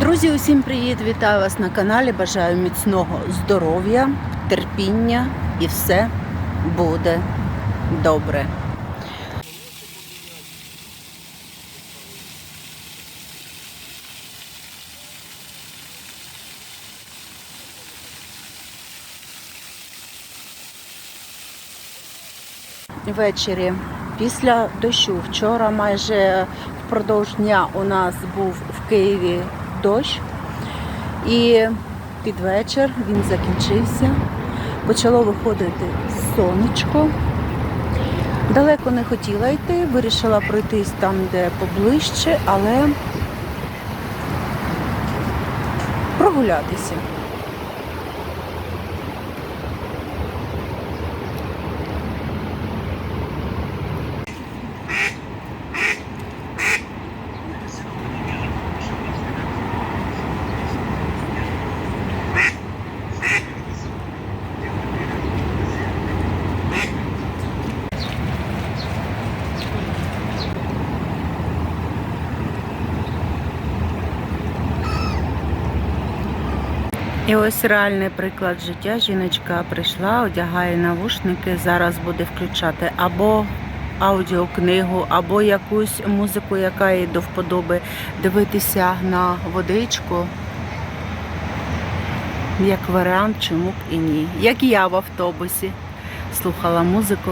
Друзі, усім привіт! Вітаю вас на каналі. Бажаю міцного здоров'я, терпіння і все буде добре. Ввечері після дощу. Вчора майже впродовж дня у нас був в Києві дощ. І під вечір він закінчився. Почало виходити сонечко. Далеко не хотіла йти, вирішила пройтись там, де поближче, але прогулятися. І ось реальний приклад життя. Жіночка прийшла, одягає навушники, зараз буде включати або аудіокнигу, або якусь музику, яка їй до вподоби, дивитися на водичку. Як варіант, чому б і ні. Як я в автобусі слухала музику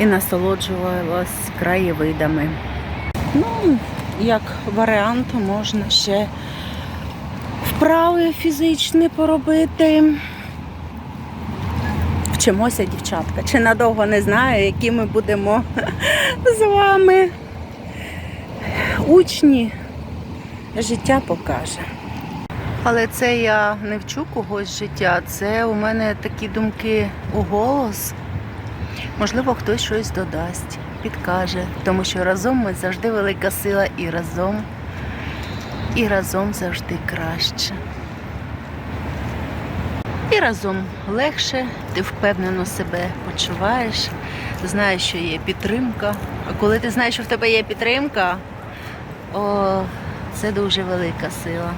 і насолоджувалась краєвидами. Ну, як варіант, можна ще вправи фізичні поробити. Вчимося, дівчатка. Чи надовго не знаю, які ми будемо з вами. Учні життя покаже. Але це я не вчу когось життя, це у мене такі думки у голос. Можливо, хтось щось додасть, підкаже, тому що разом ми завжди велика сила і разом і разом завжди краще. І разом легше, ти впевнено себе почуваєш, знаєш, що є підтримка. А коли ти знаєш, що в тебе є підтримка, о, це дуже велика сила.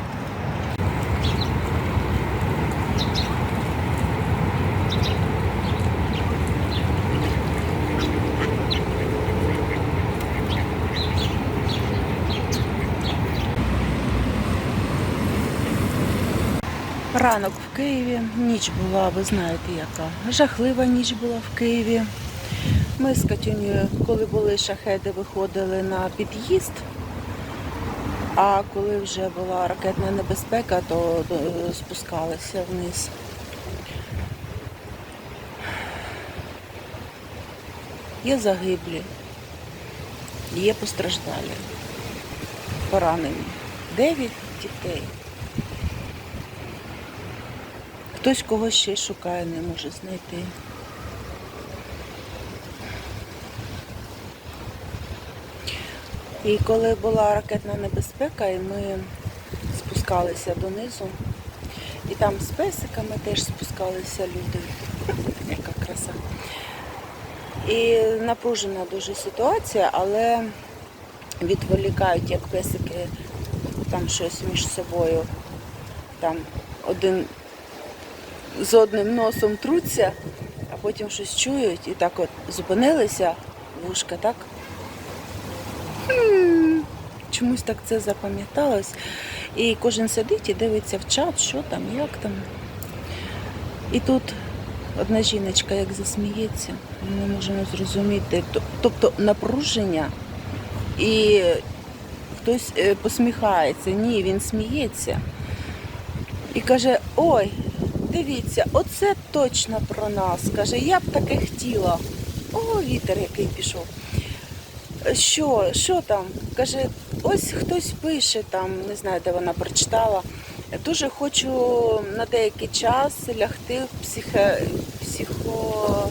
Ранок в Києві, ніч була, ви знаєте яка. Жахлива ніч була в Києві. Ми з Катюнею, коли були шахеди, виходили на під'їзд. А коли вже була ракетна небезпека, то е, спускалися вниз. Є загиблі, є постраждалі, поранені. Дев'ять дітей. Хтось когось ще шукає, не може знайти. І коли була ракетна небезпека, і ми спускалися донизу, і там з песиками теж спускалися люди. Яка краса. І напружена дуже ситуація, але відволікають, як песики там щось між собою. Там один з одним носом труться, а потім щось чують і так от зупинилися вушка, так? Чомусь так це запам'яталось. І кожен сидить і дивиться в чат, що там, як там. І тут одна жіночка як засміється, ми не можемо зрозуміти. Тобто напруження і хтось е, посміхається. Ні, він сміється. І каже, ой, дивіться, оце точно про нас. Каже, я б таке хотіла. О, вітер який пішов. Що, що там? Каже, ось хтось пише там, не знаю, де вона прочитала. Дуже хочу на деякий час лягти в психо... психо...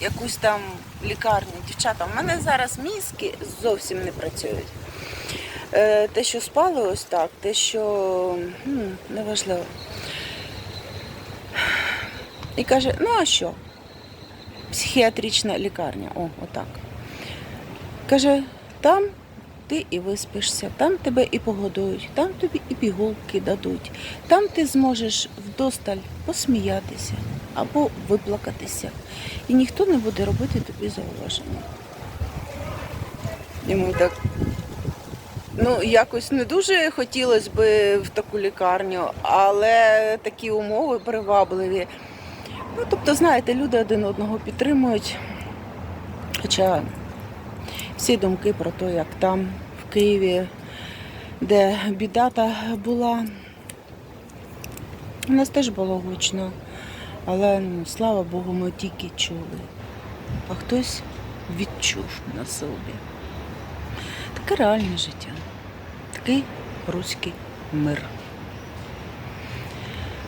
якусь там лікарню. Дівчата, в мене зараз мізки зовсім не працюють. Е, Те, що спали ось так, те, що неважливо. І каже, ну а що? Психіатрична лікарня, о, отак. Каже, там ти і виспишся, там тебе і погодують, там тобі і пігулки дадуть, там ти зможеш вдосталь посміятися або виплакатися. І ніхто не буде робити тобі зауваження. Йому так. Ну, якось не дуже хотілося б в таку лікарню, але такі умови привабливі. Ну, тобто, знаєте, люди один одного підтримують. Хоча всі думки про те, як там, в Києві, де біда та була, у нас теж було гучно. Але ну, слава Богу, ми тільки чули. А хтось відчув на собі. Таке реальне життя. Такий руський мир.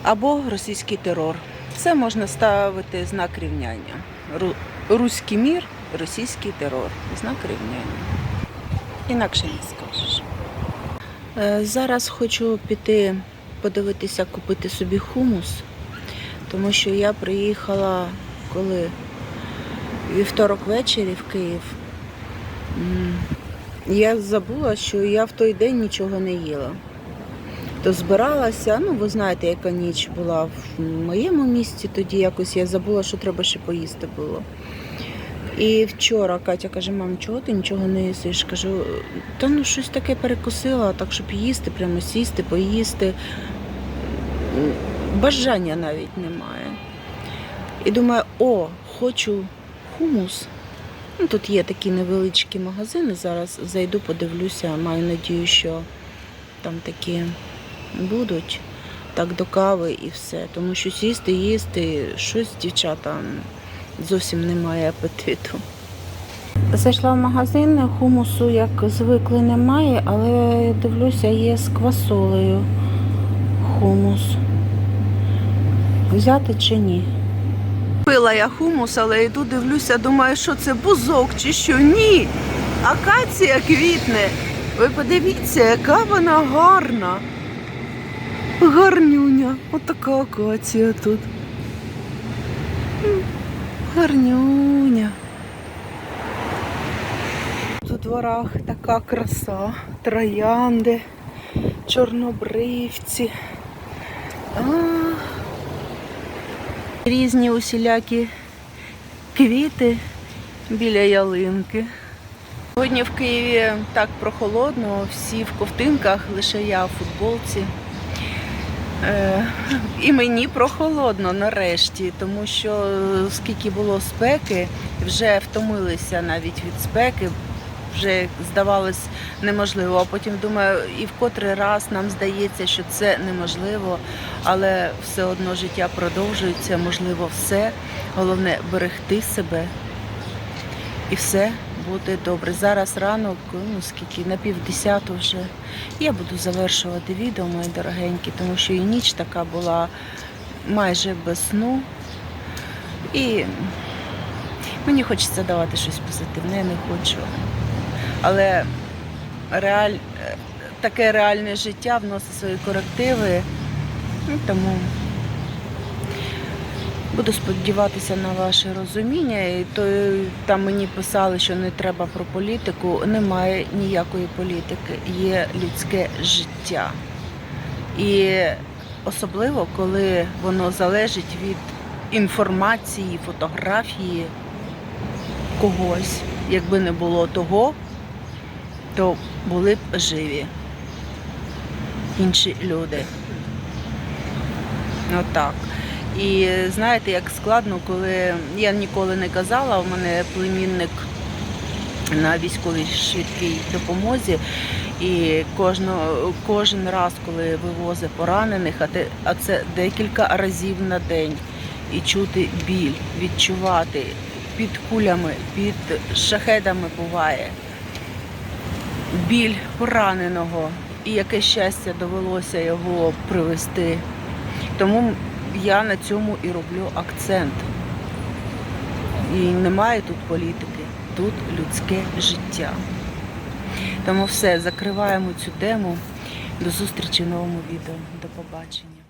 Або російський терор. Все можна ставити знак рівняння. Ру- Руський мір, російський терор. Знак рівняння. Інакше не скажеш. Е, Зараз хочу піти подивитися, купити собі хумус, тому що я приїхала коли вівторок ввечері в Київ. Я забула, що я в той день нічого не їла. То збиралася, ну ви знаєте, яка ніч була в моєму місті, тоді якось я забула, що треба ще поїсти було. І вчора Катя каже, мам, чого ти нічого не їсиш? Кажу, та ну щось таке перекусила, так щоб їсти, прямо сісти, поїсти. Бажання навіть немає. І думаю, о, хочу хумус. Ну, тут є такі невеличкі магазини. Зараз зайду, подивлюся. Маю надію, що там такі будуть. Так до кави і все. Тому що сісти, їсти, щось дівчата зовсім немає апетиту. Зайшла в магазин, хумусу, як звикли, немає, але дивлюся, є з квасолею хумус. Взяти чи ні? Пила я хумус, але йду, дивлюся, думаю, що це бузок чи що. Ні. Акація квітне. Ви подивіться, яка вона гарна. Гарнюня. Отака акація тут. Гарнюня. У дворах така краса. Троянди, чорнобривці. А, різні усілякі квіти біля ялинки. Сьогодні в Києві так прохолодно, всі в ковтинках, лише я в футболці. Е, і мені прохолодно нарешті, тому що скільки було спеки, вже втомилися навіть від спеки, вже здавалось неможливо. А потім думаю, і в котрий раз нам здається, що це неможливо, але все одно життя продовжується, можливо, все. Головне берегти себе і все буде добре. Зараз ранок, ну скільки, на півдесяту вже. Я буду завершувати відео, мої дорогенькі, тому що і ніч така була майже без сну. І мені хочеться давати щось позитивне, я не хочу. Але реаль... е, таке реальне життя вносить свої корективи. Ну, тому буду сподіватися на ваше розуміння. І то там мені писали, що не треба про політику. Немає ніякої політики, є людське життя. І особливо, коли воно залежить від інформації, фотографії когось. Якби не було того, то були б живі інші люди. Отак. І знаєте, як складно, коли я ніколи не казала, у мене племінник на військовій швидкій допомозі. І кожно, кожен раз, коли вивозить поранених, а це декілька разів на день, і чути біль, відчувати під кулями, під шахедами буває біль пораненого, і яке щастя довелося його привести. Тому я на цьому і роблю акцент. І немає тут політики, тут людське життя. Тому все, закриваємо цю тему. До зустрічі в новому відео. До побачення.